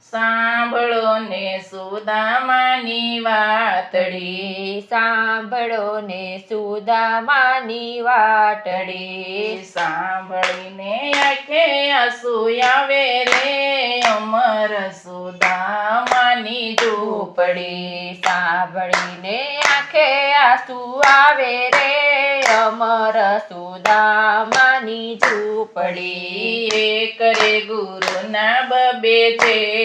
સાંભળો ને સુદામાની વાતડી. સાંભળો ને સુદામાની વાટડી સાંભળીને આખે આંસુ આવે રે અમર સુદામાની ઝૂંપડી. સાંભળીને આખે આસુ આવે રે અમર સુદામાની ઝૂંપડી. એક રે ગુરુના બબે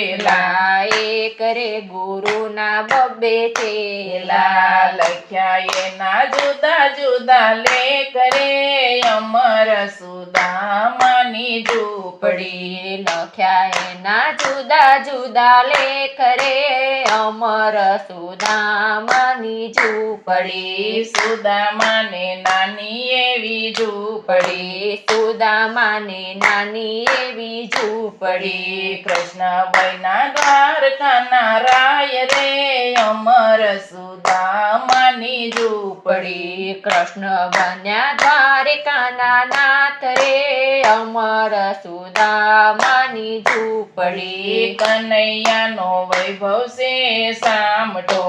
ચેલા એક રે ગુરુના બબ્બે ચેલા. લખ્યા એના જુદા જુદા લેખ રે અમર સુદામાની ઝૂંપડી. લખ્યા એના જુદા જુદા લેખ રે અમર સુદામાની ઝૂંપડી. સુદામાને નાની એવી ઝૂંપડી. સુદામાને નાની એવી ઝૂંપડી. કૃષ્ણ બૈના દ્વારકાના રાય રે અમર સુદામાની ઝૂંપડી કૃષ્ણ બન્યા દ્વારકાના નાથ રે અમર સુદામાની ઝૂંપડી કનૈયાનો વૈભવ છે સામટો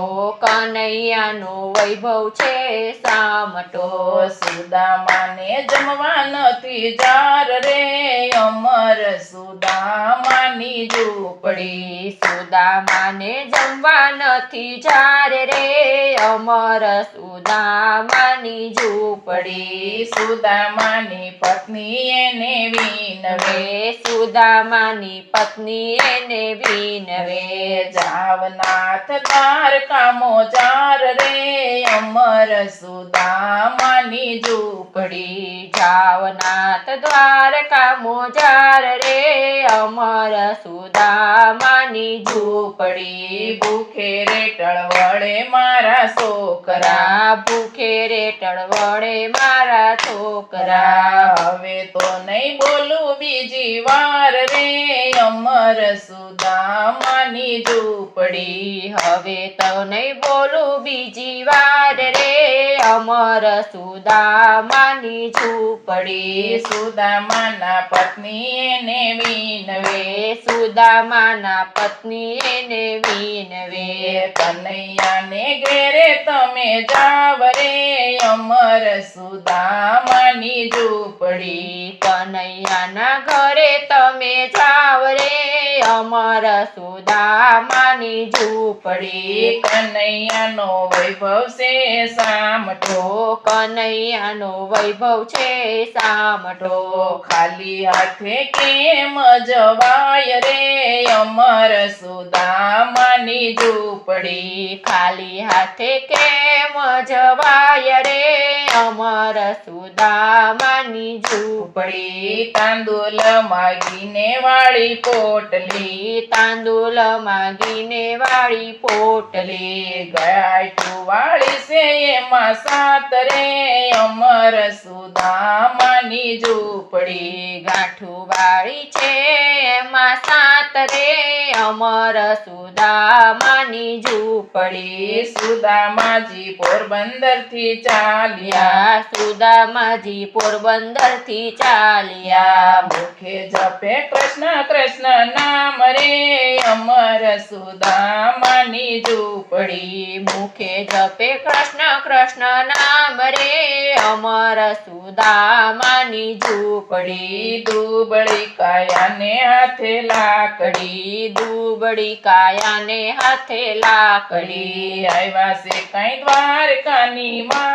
કનૈયાનો વૈભવ છે સામટો સુદામાને જમવા નથી જાર રે, અમર સુદામાની ઝૂંપડી સુદામાને જમવા નથી ચારે રે. અમર સુદામાની ઝૂંપડી. સુદામાની પત્ની એને વિનવે સુદામાની પત્ની એને વિનવે જાવનાથ તાર કામો ચાર રે. અમર સુદામાની ઝૂંપડી. જાવનાથ દ્વારકા મોજાર રે. અમર સુદામાની ઝૂંપડી ભૂખે રેટળ વળે મારા છોકરા ભૂખે રે ટળવળે મારા છોકરા. હવે તો નહીં બોલું બીજી વાર રે અમર સુદામાની ઝૂંપડી. હવે તો નહીં બોલું બીજી વાર રે અમર સુદામાની ઝૂંપડી. સુદામાના પત્ની એને વિનવે વે સુદામાના પત્ની એને વિનવે કનૈયાને ઘેરે તમે જાવ રે અમર સુદામાની ઝૂંપડી. કનૈયાના ઘરે તમે જાવ રે અમર સુદામાની ઝૂંપડી. કનૈયાનો વૈભવ છે સામઠો કનૈયાનો વૈભવ છે સામઠો ખાલી હાથે કેમ જવાય રે અમર સુદામાની ઝૂંપડી? ખાલી હાથે કેમ જવાય અમર સુદામાની ઝૂંપડી. તાંદુલ માગીને વાળી પોટલી. તાંદુલ માગીને વાળી પોટલી. ગયા વાળી છે એમાં સાત રે. અમર સુદામાની ઝૂંપડી. ગાંઠું વાળી છે એમાં સાત રે. અમર સુદામાની ઝૂંપડી. સુદામાજી પોરબંદરથી ચાલ્યા સુદામાજી પોરબંદરથી ચાલ્યા. મુખે જપે કૃષ્ણ કૃષ્ણ નામ રે અમર સુદામાની ઝૂંપડી. મુખે જપે કૃષ્ણ કૃષ્ણ નામ રે અમર સુદામાની ઝૂંપડી. દુબળી કાયાને હાથે લાકડી દુબળી કાયાને હાથે લાકડી. આવ્યા છે કઈ દ્વારકાની રે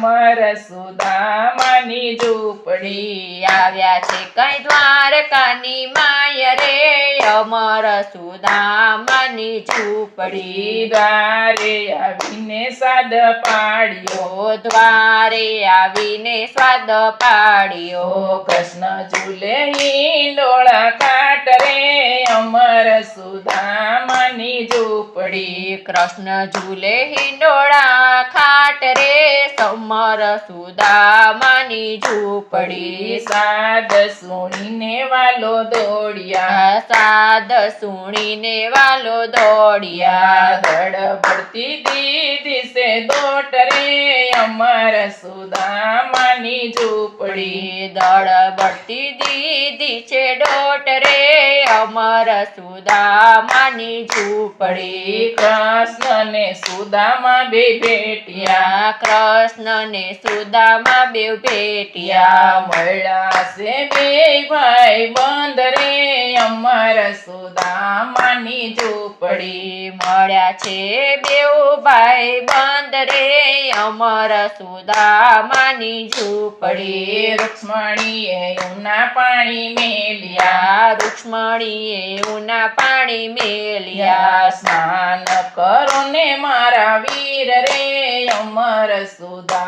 અમર સુદામની ઝૂંપડી આવ્યા છે. કઈ દ્વારકાની માય રે? અમર સુદામની ઝૂંપડી દ્વારે આવીને સાદ પાડ્યો. દ્વારે આવીને સ્વાદ પાડ્યો. કૃષ્ણ ઝૂલે લોળા કાટ રે અમર સુદામની ઝૂંપડી. કૃષ્ણ ઝૂલે હિંડોળા ખાટ રે સમર સુદામાની ઝૂંપડી સાદ સુણીને વાલો દોડિયા, સાદ સુણીને વાલો દોડિયા દડ ભરતી દીદી સે દોટ અમર સુદામાની ઝૂંપડી. દળ બળતી દીદી છે ડોટ રે અમર સુદામાની ઝૂંપડી. કૃષ્ણ ને સુદામા બે બેટિયા, કૃષ્ણ ને સુદામા બેવ પેટિયા મળ્યા છે બે ભાઈ બંધ રે. અમર સુદામાની ઝૂંપડી મળ્યા છે બેવ ભાઈ બંધ રે. અમર સુદામાની ઝૂંપડી રૂક્ષ્મણીએ ઉના પાણી મેલિયા. રૂક્ષ્મણીએ ઉના પાણી મેલિયા. સ્નાન કરો ને મારા વીર રે. અમર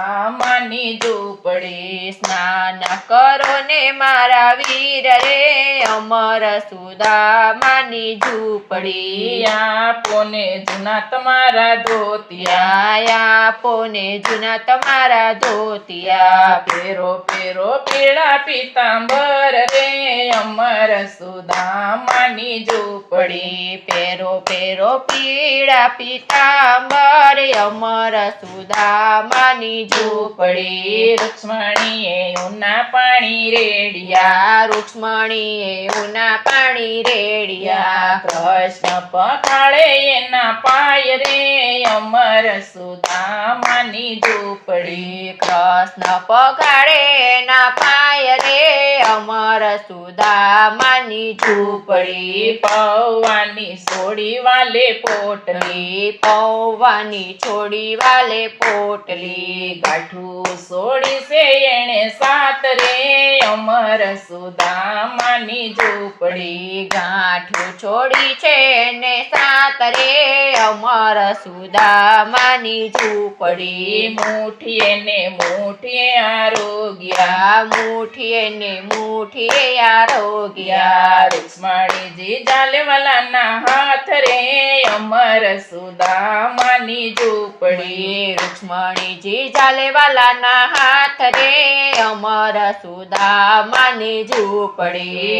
સુદામાની ઝૂંપડી સ્નાન કરો ને મારા વીર રે. અમર સુદામાની ઝૂંપડી આપોને જૂના તમારા ધોતિયા. આપો ને જૂના તમારા ધોતિયા. પેરો પેરો પીળા પીતાંબર રે. અમર સુદામાની ઝૂંપડી. પેરો પેરો પીળા પીતાંબર અમર સુદામાની ઝૂંપડી ઝૂંપડી રૂક્ષ્મણીએ ઉના પાણી રેડિયા. રૂક્ષ્મણીએ ઉના પાણી રેડિયા. કૃષ્ણ પખાળે એના પાય રે, અમર સુદામાની ઝૂંપડી. કૃષ્ણ પખાળે એના પાય રે, અમર સુદામાની ઝૂંપડી. પૌવાની સોડી વાલે પોટલી, પૌવાની છોડી વાલે પોટલી. ગાંઠું સોડી છે એણે સાત રે. અમર સુદામાની ઝૂંપડી ગાંઠું છોડી છે ને સાત રે. અમર સુદામાની ઝૂંપડી મુઠીએ ને મુઠીએ આરોગ્યા. મુઠીએ ને મુઠીએ આરોગ્યા. રૂક્ષ્મણીજી જાલેવાલાના હાથ રે. અમર સુદામાની ઝૂંપડી. રૂક્ષ્મણીજી જાલેવાલાના હાથ રે. અમર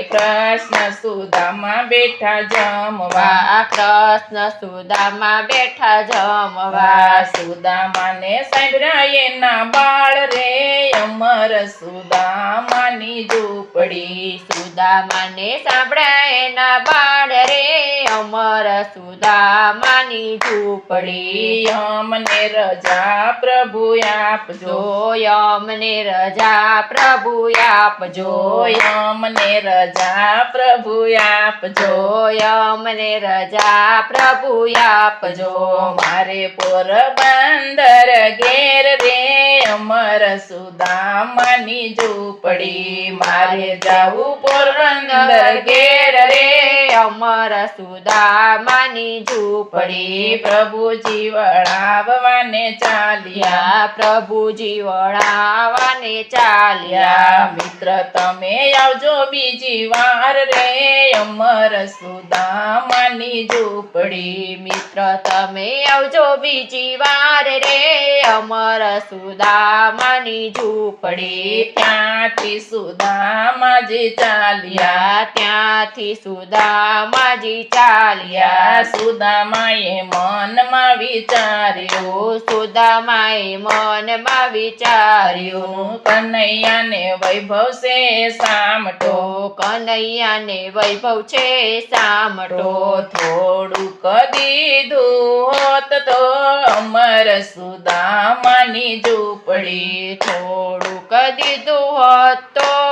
કૃષ્ણ સુદામા બેઠા જમવા. કૃષ્ણ સુદામા બેઠા જમવા. સુદામાને સાંભળ્યા બાળ રે. અમર સુદામાની ઝૂંપડી. સુદામાને સાંભળ્યા એના બાળ રે. અમર સુદામાની ઝૂંપડી. અમને રજા પ્રભુ આપજો. જો અમને રજા પ્રભુ આપજો. અમને રજા પ્રભુ આપજો. અમને રજા પ્રભુ આપજો. મારે પોરબંદર ઘેર રે અમર સુદામાની ઝૂંપડી. મારે જાવું પોરબંદર ઘેર રે. અમર સુદામાની ઝૂંપડી પ્રભુજી વળાવવાને ચાલ્યા. પ્રભુજી વળાવવાને ચાલ્યા. મિત્ર, તમે આવજો બીજી વાર રે, અમર સુદામાની ઝૂંપડી. મિત્ર, તમે આવજો બીજી વાર રે, અમર સુદામાની ઝૂંપડી. ત્યાંથી સુદામાજી ચાલ્યા. ત્યાંથી સુદામાજી ચાલ્યા યા સુદામાએ મનમાં વિચાર્યું. સુદામાએ મનમાં વિચાર્યું કનૈયાને વૈભવ છે સામટો, કનૈયાને વૈભવ છે સામટો. થોડુંક દીધું હોત તો અમર સુદામાની ઝૂંપડી. થોડુંક દીધું હોત તો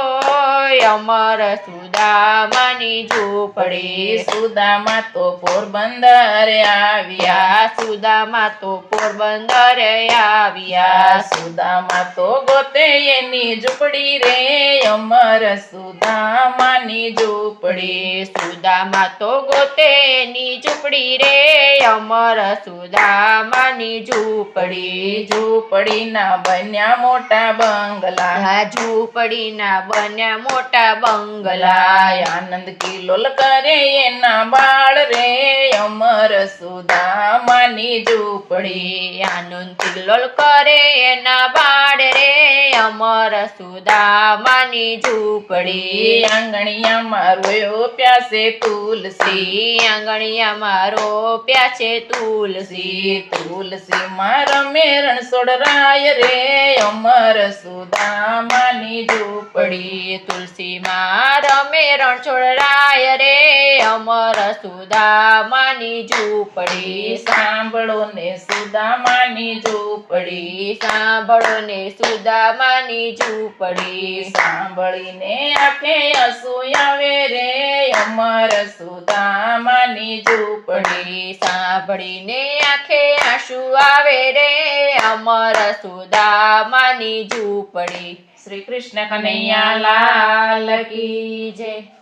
અમર સુદામાની ઝૂંપડી. સુદામા તો પોરબંદર આવ્યા. સુદામા તો પોરબંદર આવ્યા. સુદામા તો એની ઝૂંપડી રે અમર સુદામાની ઝૂંપડી. સુદામા તો ગોતેની ઝૂંપડી રે અમર સુદામાની ઝૂંપડી. ઝૂંપડીના બન્યા મોટા બંગલા. ઝૂંપડીના બન્યા મોટા બંગલા. આનંદ કિલોલ કરે એના બાળ રે અમર સુદામાની ઝૂંપડી. આનંદ કિલ્લોલ કરે એના બાળ રે અમર સુદામાની ઝૂંપડી. આંગણિયામાં રોયો પ્યાસે તુલસી. આંગણિયામાં રોપ્યા છે તુલસી. તુલસી માં રમે રણછોડરાય રે. અમર સુદામાની ઝૂંપડી. તુલસીમાં રમે રણછોડરાય રે. અમર સુદામાની ઝૂંપડી. સાંભળો ને સુદામાની ઝૂંપડી. સાંભળો ને સુદામાની ઝૂંપડી સાંભળીને આંખે આંસુ આવે રે. અમર સુદામાની ઝૂંપડી સાંભળીને આંખે આંસુ આવે રે. અમર સુદામાની ઝૂંપડી. શ્રી કૃષ્ણ કનૈયા લાલ કી જય.